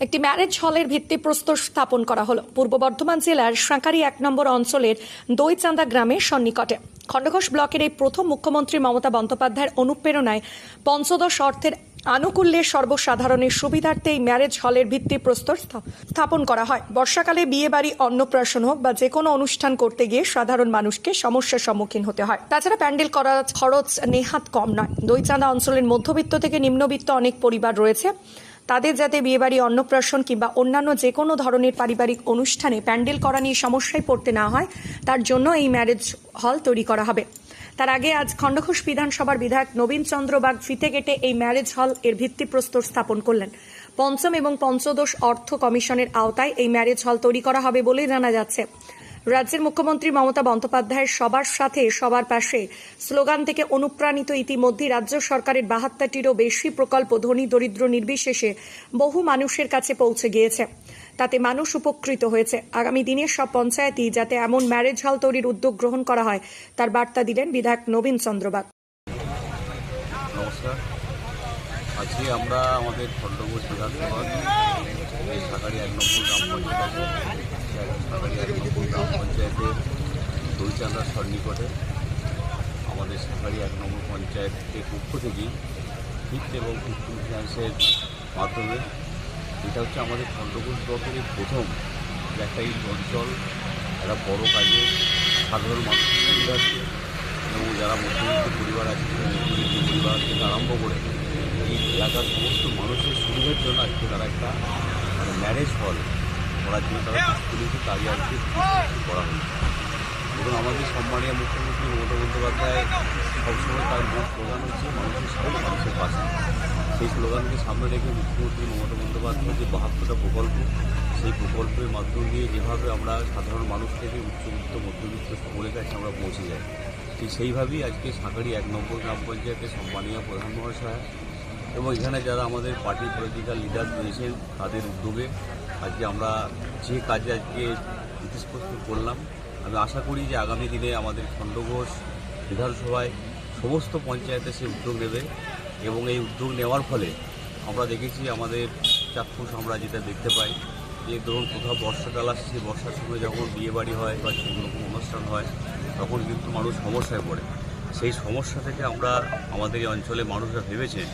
একটি ম্যারেজ হলের ভিত্তিপ্রস্তর স্থাপন করা হলো। পূর্ব বর্ধমান জেলার সাঁকারি এক নম্বর অঞ্চলের দইচাঁদা গ্রামের সন্নিকটে। খণ্ডঘোষ ব্লকের এই প্রথম মুখ্যমন্ত্রী মমতা বন্দ্যোপাধ্যায়ের অনুপ্রেরণায় পঞ্চদশ অর্থের আনুকূল্যে সর্বসাধারণের সুবিধার্থে এই ম্যারেজ হলের ভিত্তিপ্রস্তর স্থা- স্থাপন করা হয়। বর্ষাকালে বিয়ে বাড়ি অন্নপ্রাশন হোক বা যে কোনো অনুষ্ঠান করতে গিয়ে সাধারণ মানুষকে সমস্যার সম্মুখীন হতে হয়। তাছাড়া প্যান্ডেল করার খরচ নেহাত কম নয়। দইচাঁদা অঞ্চলের মধ্যবিত্ত থেকে নিম্নবিত্ত অনেক পরিবার রয়েছে। তাদের যাতে বিয়েবাড়ি, অন্নপ্রাশন কিংবা অন্যান্য যে কোনো ধরনের পারিবারিক অনুষ্ঠানে প্যান্ডেল করা নিয়ে সমস্যায় পড়তে না হয়, তার জন্য এই ম্যারেজ হল তৈরি করা হবে। তার আগে আজ খণ্ডঘোষ বিধানসভার বিধায়ক নবীন চন্দ্র বাগ ফিতে কেটে এই ম্যারেজ হল এর ভিত্তিপ্রস্তর স্থাপন করলেন। পঞ্চম এবং পঞ্চদশ অর্থ কমিশনের আওতায় এই ম্যারেজ হল তৈরি করা হবে বলে জানা যাচ্ছে। রাজ্যের মুখ্যমন্ত্রী মমতা বন্দ্যোপাধ্যায়ের সবার সাথে সবার পাশে স্লোগান থেকে অনুপ্রাণিত ইতিমধ্যে রাজ্য সরকারের বাহাত্তরটিরও বেশি প্রকল্প ধনী, দরিদ্র, নির্বিশেষে বহু মানুষের কাছে পৌঁছে গিয়েছে। তাতে মানুষ উপকৃত হয়েছে। আগামী দিনের সব পঞ্চায়েতই যাতে এমন ম্যারেজ হল তৈরির উদ্যোগ গ্রহণ করা হয়, তার বার্তা দিলেন বিধায়ক নবীন চন্দ্রবাগ আজকে আমরা আমাদের খণ্ডঘোষ এক নম্বর পঞ্চায়েত আছে সেই সাকারি এক নম্বর গ্রাম পঞ্চায়েতের দইচান্দার সন্নিকটে আমাদের সাকারি এক নম্বর পঞ্চায়েতের পক্ষ থেকেই ফিফথ এবং ফিফটিন ফিনান্সের মাধ্যমে এটা হচ্ছে আমাদের খণ্ডঘোষ ব্লকের প্রথম একটা এই অঞ্চল একটা বড় কাজে সাধারণ মানুষের সুবিধার্থে এবং যারা মধ্যবিত্ত পরিবার আছে পরিবার থেকে আরম্ভ করে এই এলাকার সমস্ত মানুষের সুবিধার জন্য আজকে তারা একটা ম্যারেজ হল করার জন্য তারা তারই আজকে করা হয়েছে এবং আমাদের সম্মানীয় মুখ্যমন্ত্রী মমতা বন্দ্যোপাধ্যায় সবসময় তার মূল স্লোগান হচ্ছে, মানুষের সাথে মানুষের পাশে। সেই স্লোগানকে সামনে রেখে মুখ্যমন্ত্রী মমতা বন্দ্যোপাধ্যায়ের যে বাহাত্তরটা প্রকল্প, সেই প্রকল্পের মাধ্যম দিয়ে যেভাবে আমরা সাধারণ মানুষ থেকে উচ্চবিত্ত, মধ্যবিত্ত সকলের কাছে আমরা পৌঁছে যাই, ঠিক সেইভাবেই আজকে সাঁকারি এক নম্বর গ্রাম পঞ্চায়েতের সম্মানীয় প্রধান মহাশয় এবং এখানে যারা আমাদের পার্টি পলিটিক্যাল লিডার রয়েছেন, তাদের উদ্যোগে আজকে আমরা যে কাজে আজকে ইতিস্পষ্ট করলাম আমি আশা করি যে আগামী দিনে আমাদের খণ্ডঘোষ বিধানসভায় সমস্ত পঞ্চায়েতে সে উদ্যোগ নেবে এবং এই উদ্যোগ নেওয়ার ফলে আমরা দেখেছি আমাদের চাক্ষুষ আমরা যেটা দেখতে পাই যে ধরুন কোথাও বর্ষাকাল আসছে, বর্ষার সময় যখন বিয়ে বাড়ি হয় বা রকম অনুষ্ঠান হয়, তখন কিন্তু মানুষ সমস্যায় পড়ে। সেই সমস্যা থেকে আমরা আমাদের এই অঞ্চলে মানুষরা ভেবেছেন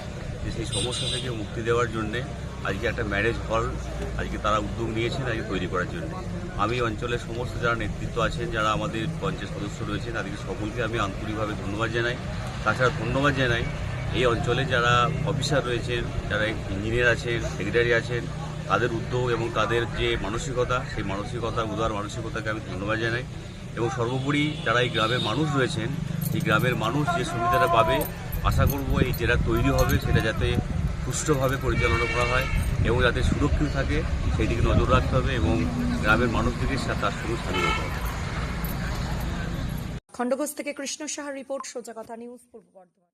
যে সেই সমস্যা থেকে মুক্তি দেওয়ার জন্যে আজকে একটা ম্যারেজ হল আজকে তারা উদ্যোগ নিয়েছেন আজকে তৈরি করার জন্য। আমি অঞ্চলের সমস্ত যারা নেতৃত্ব আছেন, যারা আমাদের পঞ্চায়েত সদস্য রয়েছেন, তাদেরকে সকলকে আমি আন্তরিকভাবে ধন্যবাদ জানাই। তাছাড়া ধন্যবাদ জানাই এই অঞ্চলে যারা অফিসার রয়েছেন, যারা ইঞ্জিনিয়ার আছেন সেক্রেটারি আছেন, তাদের উদ্যোগ এবং তাদের যে মানসিকতা, সেই মানসিকতা, উদার মানসিকতাকে আমি ধন্যবাদ জানাই। এবং সর্বোপরি যারা এই গ্রামের মানুষ রয়েছেন, এই গ্রামের মানুষ যে সুবিধাটা পাবে, আশা করব এই যেটা তৈরি হবে, সেটা যাতে সুষ্ঠুভাবে পরিচালনা করা হয় এবং যাতে সুরক্ষিত থাকে, সেদিকে নজর রাখতে হবে এবং গ্রামের মানুষদেরকে তার সঙ্গে সামিল হতে হবে। থেকে কৃষ্ণ সাহার রিপোর্ট, সোজা কথা নিউজ, পূর্ব বর্ধমান।